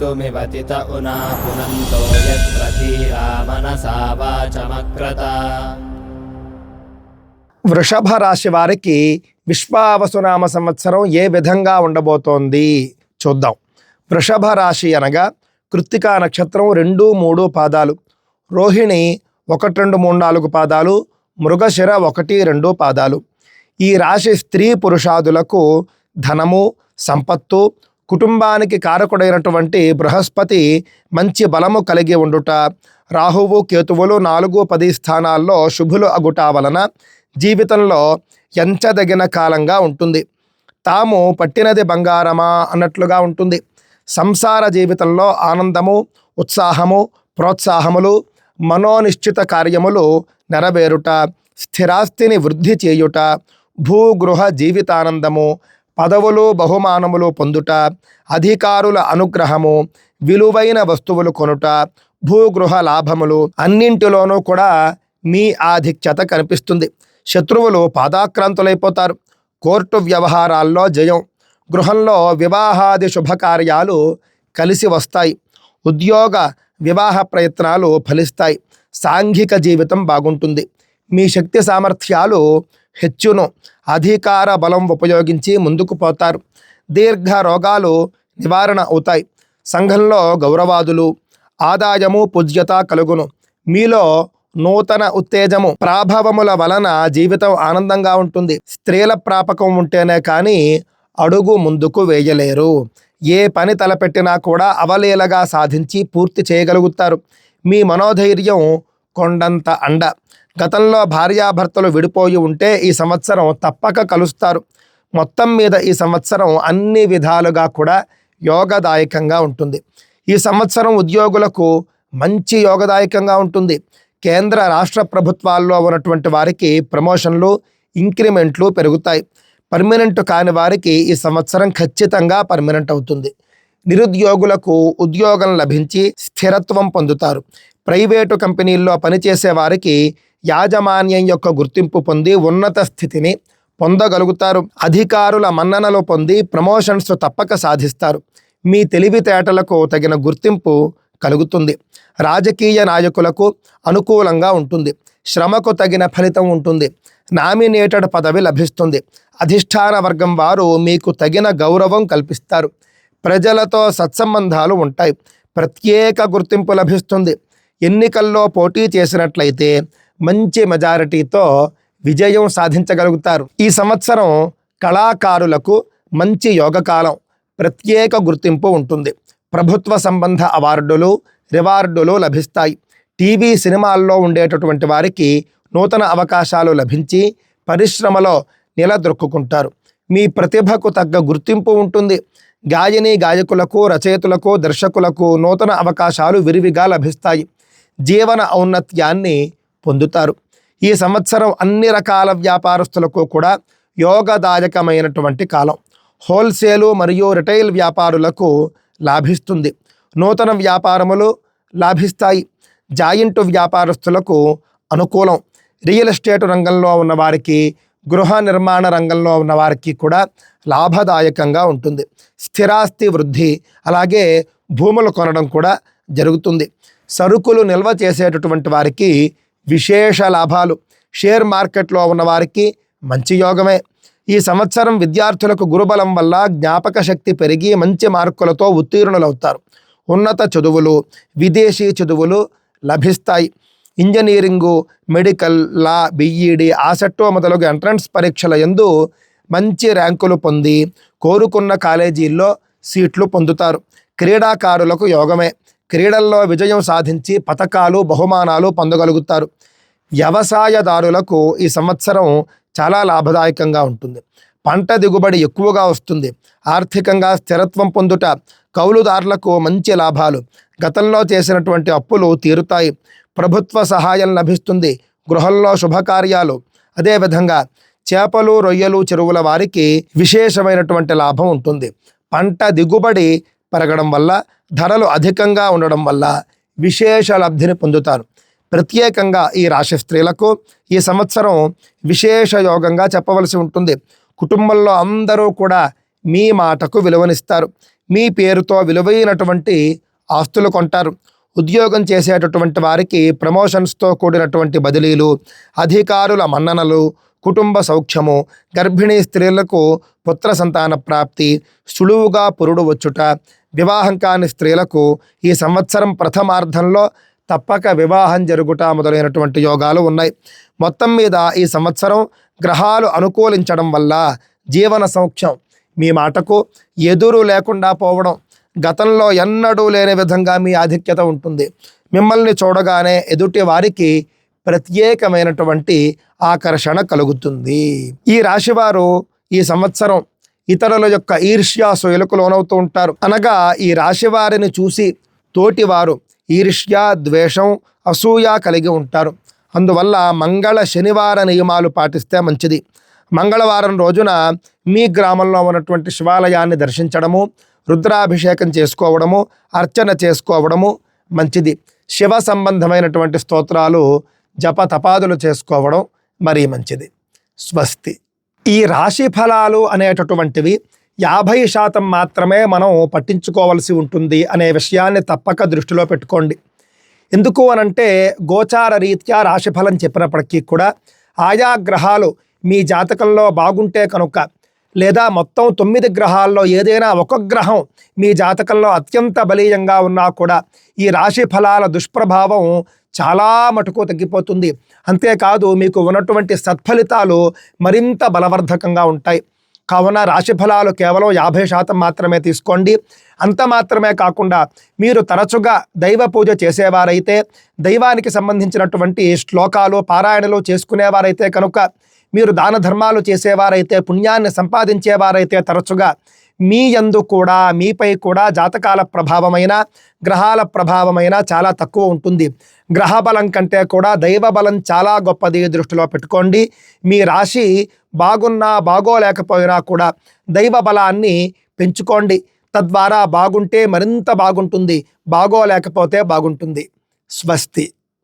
कर्तुमिवतित उना पुनन्तो यत्र धीरा मनसा वाचमक्रता వృషభ రాశి వారికి విశ్వావసునామ సంవత్సరం ఏ విధంగా ఉండబోతోంది చూద్దాం వృషభ రాశి అనగా కృత్తికా నక్షత్రం రెండు మూడు పాదాలు రోహిణి ఒకటి రెండు మూడు నాలుగు పాదాలు మృగశిర ఒకటి రెండు పాదాలు ఈ రాశి స్త్రీ పురుషాదులకు ధనము సంపత్తు కుటుంబానికి కారకుడైనటువంటి బృహస్పతి మంచి బలము కలిగి ఉండుట రాహువు కేతువులు నాలుగు పది స్థానాల్లో శుభులు అగుట వలన జీవితంలో ఎంచదగిన కాలంగా ఉంటుంది. తాము పట్టినది బంగారమా అన్నట్లుగా ఉంటుంది. సంసార జీవితంలో ఆనందము ఉత్సాహము ప్రోత్సాహములు మనోనిశ్చిత కార్యములు నెరవేరుట స్థిరాస్తిని వృద్ధి చేయుట భూగృహ జీవితానందము పదవులు బహుమానములు పొందుట అధికారుల అనుగ్రహము విలువైన వస్తువులు కొనుట భూగృహ లాభములు అన్నింటిలోనూ కూడా మీ ఆధిక్యత కనిపిస్తుంది. శత్రువులు పాదాక్రాంతులైపోతారు. కోర్టు వ్యవహారాల్లో జయం. గృహంలో వివాహాది శుభకార్యాలు కలిసి వస్తాయి. ఉద్యోగ వివాహ ప్రయత్నాలు ఫలిస్తాయి. సాంఘిక జీవితం బాగుంటుంది. మీ శక్తి సామర్థ్యాలు హెచ్చును అధికార బలం ఉపయోగించి ముందుకు పోతారు. దీర్ఘ రోగాలు నివారణ అవుతాయి. సంఘంలో గౌరవాదులు ఆదాయము పూజ్యత కలుగును. మీలో నూతన ఉత్తేజము ప్రాభవముల వలన జీవితం ఆనందంగా ఉంటుంది. స్త్రీల ప్రాపకం ఉంటేనే కానీ అడుగు ముందుకు వేయలేరు. ఏ పని తలపెట్టినా కూడా అవలీలగా సాధించి పూర్తి చేయగలుగుతారు. మీ మనోధైర్యం కొండంత అండ. గతంలో భార్యాభర్తలు విడిపోయి ఉంటే ఈ సంవత్సరం తప్పక కలుస్తారు. మొత్తం మీద ఈ సంవత్సరం అన్ని విధాలుగా కూడా యోగదాయకంగా ఉంటుంది. ఈ సంవత్సరం ఉద్యోగులకు మంచి యోగదాయకంగా ఉంటుంది. కేంద్ర రాష్ట్ర ప్రభుత్వాల్లో ఉన్నటువంటి వారికి ప్రమోషన్లు ఇంక్రిమెంట్లు పెరుగుతాయి. పర్మనెంట్ కాని వారికి ఈ సంవత్సరం ఖచ్చితంగా పర్మనెంట్ అవుతుంది. నిరుద్యోగులకు ఉద్యోగం లభించి స్థిరత్వం పొందుతారు. ప్రైవేటు కంపెనీల్లో పనిచేసే వారికి యాజమాన్యం యొక్క గుర్తింపు పొంది ఉన్నత స్థితిని పొందగలుగుతారు. అధికారుల మన్ననలు పొంది ప్రమోషన్స్ తప్పక సాధిస్తారు. మీ తెలివితేటలకు తగిన గుర్తింపు కలుగుతుంది. రాజకీయ నాయకులకు అనుకూలంగా ఉంటుంది. శ్రమకు తగిన ఫలితం ఉంటుంది. నామినేటెడ్ పదవి లభిస్తుంది. అధిష్టాన వర్గం వారు మీకు తగిన గౌరవం కల్పిస్తారు. ప్రజలతో సత్సంబంధాలు ఉంటాయి. ప్రత్యేక గుర్తింపు లభిస్తుంది. ఎన్నికల్లో పోటీ చేసినట్లయితే మంచి మెజారిటీతో విజయం సాధించగలుగుతారు. ఈ సంవత్సరం కళాకారులకు మంచి యోగకాలం ప్రత్యేక గుర్తింపు ఉంటుంది. ప్రభుత్వ సంబంధ అవార్డులు రివార్డులు లభిస్తాయి. టీవీ సినిమాల్లో ఉండేటటువంటి వారికి నూతన అవకాశాలు లభించి పరిశ్రమలో నిలదొక్కుకుంటారు మీ ప్రతిభకు తగ్గ గుర్తింపు ఉంటుంది. గాయని గాయకులకు రచయితలకు దర్శకులకు నూతన అవకాశాలు విరివిగా లభిస్తాయి. జీవన ఔన్నత్యాన్ని పొందుతారు. ఈ సంవత్సరం అన్ని రకాల వ్యాపారస్తులకు కూడా యోగదాయకమైనటువంటి కాలం. హోల్సేలు మరియు రిటైల్ వ్యాపారులకు లాభిస్తుంది. నూతన వ్యాపారములు లాభిస్తాయి. జాయింట్ వ్యాపారస్తులకు అనుకూలం. రియల్ ఎస్టేట్ రంగంలో ఉన్నవారికి గృహ నిర్మాణ రంగంలో ఉన్నవారికి కూడా లాభదాయకంగా ఉంటుంది. స్థిరాస్తి వృద్ధి అలాగే భూములు కొనడం కూడా జరుగుతుంది. సరుకులు నిల్వ చేసేటటువంటి వారికి విశేష లాభాలు. షేర్ మార్కెట్లో ఉన్నవారికి మంచి యోగమే. ఈ సంవత్సరం విద్యార్థులకు గురుబలం వల్ల జ్ఞాపక శక్తి పెరిగి మంచి మార్కులతో ఉత్తీర్ణులవుతారు. ఉన్నత చదువులు విదేశీ చదువులు లభిస్తాయి. ఇంజనీరింగు మెడికల్ లా బిఈడి ఆసెట్టో మొదలగు ఎంట్రన్స్ పరీక్షల యందు మంచి ర్యాంకులు పొంది కోరుకున్న కాలేజీల్లో సీట్లు పొందుతారు. క్రీడాకారులకు యోగమే. క్రీడల్లో విజయం సాధించి పథకాలు బహుమానాలు పొందగలుగుతారు. వ్యవసాయదారులకు ఈ సంవత్సరం చాలా లాభదాయకంగా ఉంటుంది. పంట దిగుబడి ఎక్కువగా వస్తుంది. ఆర్థికంగా స్థిరత్వం పొందుట కౌలుదారులకు మంచి లాభాలు. గతంలో చేసినటువంటి అప్పులు తీరుతాయి. ప్రభుత్వ సహాయం లభిస్తుంది. గృహంలో శుభకార్యాలు. అదేవిధంగా చేపలు రొయ్యలు చెరువుల వారికి విశేషమైనటువంటి లాభం ఉంటుంది. పంట దిగుబడి పెరగడం వల్ల ధరలు అధికంగా ఉండడం వల్ల విశేష లబ్ధిని పొందుతారు. ప్రత్యేకంగా ఈ రాశి స్త్రీలకు ఈ సంవత్సరం విశేష యోగంగా చెప్పవలసి ఉంటుంది. కుటుంబంలో అందరూ కూడా మీ మాటకు విలువనిస్తారు. మీ పేరుతో విలువైనటువంటి ఆస్తులు కొంటారు. ఉద్యోగం చేసేటటువంటి వారికి ప్రమోషన్స్తో కూడినటువంటి బదిలీలు అధికారుల మన్ననలు కుటుంబ సౌఖ్యము గర్భిణీ స్త్రీలకు పుత్ర సంతాన ప్రాప్తి సులువుగా పురుడు వచ్చుట వివాహం కాని స్త్రీలకు ఈ సంవత్సరం ప్రథమార్థంలో తప్పక వివాహం జరుగుట మొదలైనటువంటి యోగాలు ఉన్నాయి. మొత్తం మీద ఈ సంవత్సరం గ్రహాలు అనుకూలించడం వల్ల జీవన సౌఖ్యం మీ మాటకు ఎదురు లేకుండా పోవడం గతంలో ఎన్నడూ లేని విధంగా మీ ఆధిక్యత ఉంటుంది. మిమ్మల్ని చూడగానే ఎదుటి వారికి ప్రత్యేకమైనటువంటి ఆకర్షణ కలుగుతుంది. ఈ రాశివారు ఈ సంవత్సరం ఇతరుల యొక్క ఈర్ష్యా సోయలకు లోనవుతూ ఉంటారు. అనగా ఈ రాశి వారిని చూసి తోటివారు ఈర్ష్య ద్వేషం అసూయ కలిగి ఉంటారు. అందువల్ల మంగళ శనివార నియమాలు పాటిస్తే మంచిది. మంగళవారం రోజున మీ గ్రామంలో ఉన్నటువంటి శివాలయాన్ని దర్శించడము రుద్రాభిషేకం చేసుకోవడము అర్చన చేసుకోవడము మంచిది. శివ సంబంధమైనటువంటి స్తోత్రాలు జప తపాదులు చేసుకోవడం మరీ మంచిది. స్వస్తి. ఈ రాశి ఫలాలు అనేటటువంటివి యాభై శాతం మాత్రమే మనం పట్టించుకోవలసి ఉంటుంది అనే విషయాన్ని తప్పక దృష్టిలో పెట్టుకోండి. ఎందుకు అనంటే గోచార రీత్యా రాశిఫలం చెప్పినప్పటికీ కూడా ఆయా గ్రహాలు మీ జాతకంలో బాగుంటే కనుక లేదా మొత్తం తొమ్మిది గ్రహాల్లో ఏదైనా ఒక గ్రహం మీ జాతకంలో అత్యంత బలీయంగా ఉన్నా కూడా ఈ రాశి ఫలాల దుష్ప్రభావం చాలా మటుకు తగ్గిపోతుంది. అంతేకాదు మీకు ఉన్నటువంటి సత్ఫలితాలు మరింత బలవర్ధకంగా ఉంటాయి. కావున రాశి ఫలాలు కేవలం యాభై శాతం మాత్రమే తీసుకోండి. అంత మాత్రమే కాకుండా మీరు తరచుగా దైవ పూజ చేసేవారైతే దైవానికి సంబంధించినటువంటి శ్లోకాలు పారాయణలు చేసుకునేవారైతే కనుక మీరు దాన ధర్మాలు చేసేవారైతే పుణ్యాన్ని సంపాదించేవారైతే తరచుగా మీ యందు కూడా మీపై కూడా జాతకాల ప్రభావమైన గ్రహాల ప్రభావమైన చాలా తక్కువ ఉంటుంది. గ్రహ బలం కంటే కూడా దైవ బలం చాలా గొప్పది దృష్టిలో పెట్టుకోండి. మీ రాశి బాగున్నా బాగోలేకపోయినా కూడా దైవ బలాన్ని పెంచుకోండి. తద్వారా బాగుంటే మరింత బాగుంటుంది. బాగోలేకపోతే బాగుంటుంది. స్వస్తి.